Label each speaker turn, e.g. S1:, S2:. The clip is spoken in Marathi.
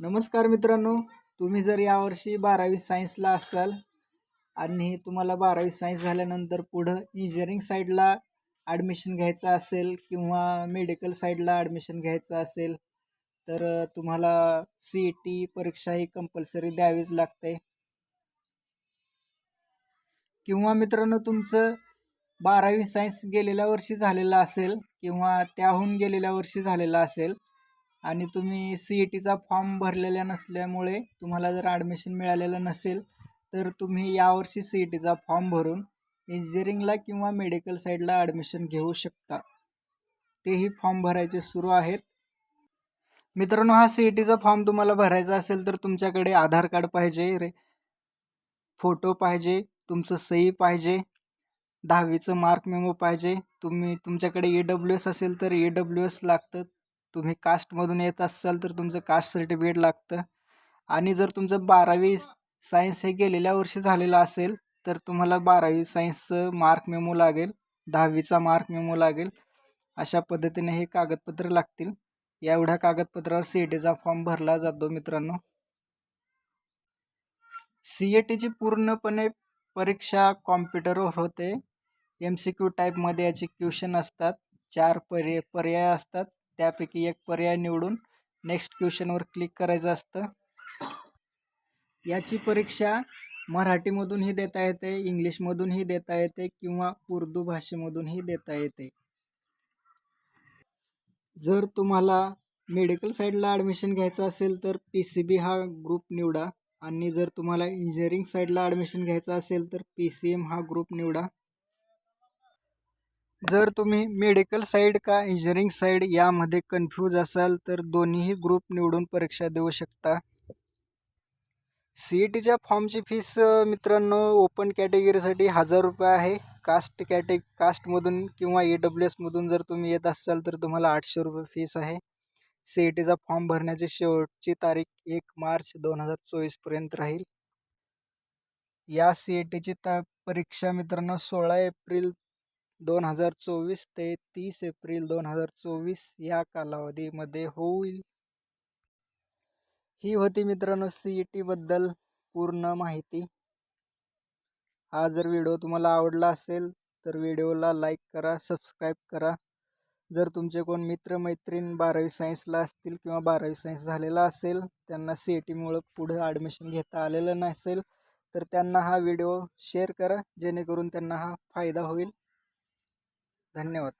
S1: नमस्कार मित्रांनो तुम्ही जर यावर्षी बारावी सायन्सला असाल आणि तुम्हाला बारावी सायन्स झाल्यानंतर पुढं इंजिनिअरिंग साईडला ॲडमिशन घ्यायचं असेल किंवा मेडिकल साईडला ॲडमिशन घ्यायचं असेल तर तुम्हाला सी ई टी परीक्षा ही कंपल्सरी द्यावीच लागते. किंवा मित्रांनो तुमचं बारावी सायन्स गेलेल्या वर्षी झालेलं असेल किंवा त्याहून गेलेल्या वर्षी झालेलं असेल आणि तुम्ही सी ई टीचा फॉर्म भरलेला नसल्यामुळे तुम्हाला जर ॲडमिशन मिळालेलं नसेल तर तुम्ही यावर्षी सी ई टीचा फॉर्म भरून इंजिनिअरिंगला किंवा मेडिकल साईडला ॲडमिशन घेऊ शकता. तेही फॉर्म भरायचे सुरू आहेत. मित्रांनो हा सी ई टीचा फॉर्म तुम्हाला भरायचा असेल तर तुमच्याकडे आधार कार्ड पाहिजे रे फोटो पाहिजे तुमचं सही पाहिजे दहावीचं मार्क मेमो पाहिजे तुम्ही तुमच्याकडे ई डब्ल्यू एस असेल तर ई डब्ल्यू एस लागतं. तुम्ही कास्टमधून येत असाल तर तुमचं कास्ट सर्टिफिकेट लागतं. आणि जर तुमचं बारावी सायन्स हे गेलेल्या वर्षी झालेलं असेल तर तुम्हाला बारावी सायन्सचं मार्क मेमो लागेल दहावीचा मार्क मेमो लागेल. अशा पद्धतीने हे कागदपत्र लागतील. या एवढ्या कागदपत्रावर सी ई टीचा फॉर्म भरला जातो मित्रांनो. सी ए टीची पूर्णपणे परीक्षा कॉम्प्युटरवर होते. एम सी क्यू टाईपमध्ये याचे क्वेश्चन असतात. चार पर्य पर्याय असतात. त्यापैकी एक पर्याय निवडून नेक्स्ट क्वेश्चनवर क्लिक करायचं असतं. याची परीक्षा मराठीमधूनही देता येते इंग्लिशमधूनही देता येते किंवा उर्दू भाषेमधूनही देता येते. जर तुम्हाला मेडिकल साईडला ॲडमिशन घ्यायचं असेल तर पी सी बी हा ग्रुप निवडा. आणि जर तुम्हाला इंजिनिअरिंग साईडला ॲडमिशन घ्यायचं असेल तर पी सी एम हा ग्रुप निवडा. जर तुम्ही मेडिकल साईड का इंजिनिअरिंग साईड यामध्ये कन्फ्यूज असाल तर दोन्हीही ग्रुप निवडून परीक्षा देऊ शकता. सी ई टीच्या फॉर्मची फीस मित्रांनो ओपन कॅटेगरीसाठी हजार रुपये आहे. कास्ट कॅटे कास्टमधून किंवा ई डब्ल्यू एसमधून जर तुम्ही येत असाल तर तुम्हाला आठशे रुपये फीस आहे. सी ई टीचा फॉर्म भरण्याची शेवटची तारीख एक मार्च दोन हजार चोवीसपर्यंत राहील. या सी ई टीची ता परीक्षा मित्रांनो सोळा एप्रिल दोन हजार चोवीस ते तीस एप्रिल दोन हजार चोवीस या कालावधीमध्ये होईल. ही होती मित्रांनो सी ई टीबद्दल पूर्ण माहिती. हा जर व्हिडिओ तुम्हाला आवडला असेल तर व्हिडिओला लाईक करा सबस्क्राईब करा. जर तुमचे कोण मित्रमैत्रीण बारावी सायन्सला असतील किंवा बारावी सायन्स झालेला असेल त्यांना सी ई टीमुळं पुढे ॲडमिशन घेता आलेलं नसेल तर त्यांना हा व्हिडिओ शेअर करा जेणेकरून त्यांना हा फायदा होईल. धन्यवाद.